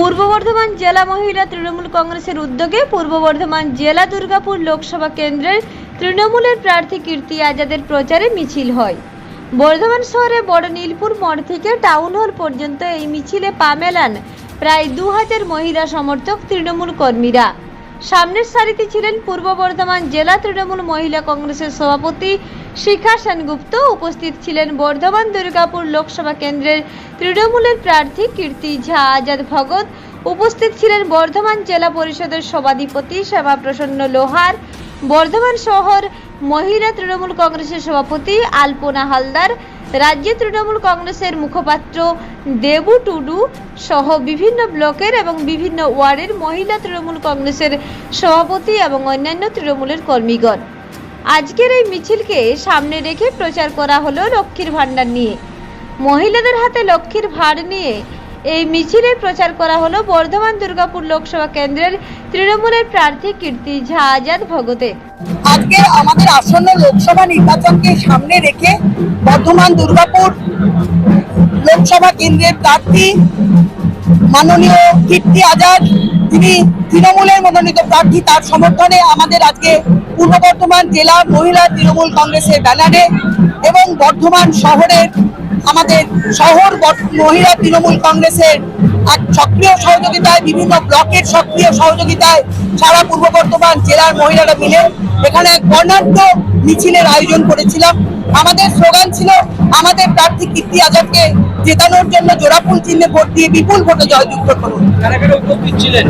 পূর্ব বর্ধমান জেলা মহিলা তৃণমূল কংগ্রেসের উদ্যোগে পূর্ব বর্ধমান জেলা দুর্গাপুর লোকসভা কেন্দ্রের তৃণমূলের প্রার্থী কীর্তি আজাদের প্রচারে মিছিল হয়। বর্ধমান শহরে বড় নীলপুর মঠ থেকে টাউন হল পর্যন্ত এই মিছিলে পা মেলান প্রায় দু হাজার মহিলা সমর্থক তৃণমূল কর্মীরা। সামনের সারিতে ছিলেন পূর্ব বর্ধমান জেলা তৃণমূল মহিলা কংগ্রেসের সভাপতি শিখা সেনগুপ্ত। উপস্থিত ছিলেন বর্ধমান দুর্গাপুর লোকসভা কেন্দ্রের তৃণমূলের প্রার্থী কীর্তি ঝা, আজাদ ভগত উপস্থিত ছিলেন বর্ধমান জেলা পরিষদের সভাধিপতি শ্যামাপ্রসন্ন লোহার। বর্ধমান শহর মহিলা তৃণমূল কংগ্রেসের সভাপতি আলপনা হালদার। রাজ্য তৃণমূল কংগ্রেসের মুখপাত্র দেবু টুডু সহ বিভিন্ন ব্লকের এবং বিভিন্ন ওয়ার্ডের মহিলা তৃণমূল কংগ্রেসের সভাপতি এবং অন্যান্য তৃণমূলের কর্মীগণ। আজকের এই মিছিলকে সামনে রেখে প্রচার করা হলো লক্ষ্মীর ভাণ্ডার নিয়ে। মহিলাদের হাতে লক্ষ্মীর ভাড় নিয়ে এই মিছিলে প্রচার করা হলো বর্ধমান দুর্গাপুর লোকসভা কেন্দ্রের তৃণমূলের প্রার্থী কীর্তি ঝা আজাদ ভগতে। আজকে আমাদের আসন্ন লোকসভা নির্বাচনকে সামনে রেখে বর্ধমান দুর্গাপুর লোকসভা কেন্দ্রের প্রার্থী মাননীয় কীর্তি আজাদ তিনি তৃণমূলের মনোনীত প্রার্থী, তার সমর্থনে আমাদের আজকে পূর্ব বর্ধমান জেলা মহিলা তৃণমূল কংগ্রেসের ব্যানারে এবং বর্ধমান শহরের আমাদের শহর মহিলা তৃণমূল কংগ্রেসের এক সক্রিয় সহযোগিতায় বিভিন্ন ব্লকের সক্রিয় সহযোগিতায় সারা পূর্ব বর্ধমান জেলার মহিলারা মিলে এখানে এক বর্ণাঢ্য মিছিলের আয়োজন করেছিলাম। আমাদের স্লোগান ছিল আমাদের প্রার্থী কীর্তি আজাদকে জেতানোর জন্য জোড়াফুল চিহ্নে ভোট দিয়ে বিপুল ভোটে জয়যুক্ত করুন। উপস্থিত ছিলেন?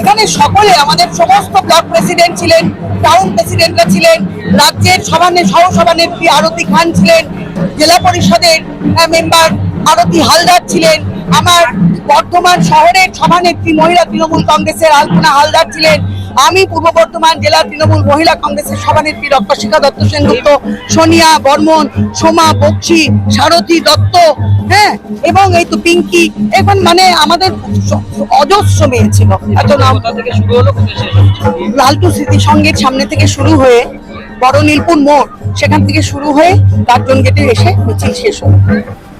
এখানে সকলে আমাদের সমস্ত ব্লক প্রেসিডেন্ট ছিলেন টাউন প্রেসিডেন্টরা ছিলেন রাজ্যের সভানে সহ সভানেত্রী আরতি খান ছিলেন জেলা পরিষদের মেম্বার আরতি হালদার ছিলেন আমার বর্ধমান শহরের সভানেত্রী মহিলা তৃণমূল কংগ্রেসের আলপনা হালদার ছিলেন। আমি পূর্ব বর্ধমান জেলা তৃণমূল মহিলা কংগ্রেসের সভানেত্রী রক্তশিখা দত্ত সেনগুপ্ত, সোনিয়া বর্মন, সোমা বক্সি, সারথী দত্ত হ্যাঁ এবং এই তো পিঙ্কি, এখন মানে আমাদের অজস্র মেয়ে ছিল। এত নাম। লালটু স্মৃতি সঙ্গের সামনে থেকে শুরু হয়ে বড় নীলপুর মোড়, সেখান থেকে শুরু হয়ে কার্জন গেটে এসে মিছিল শেষ হলো।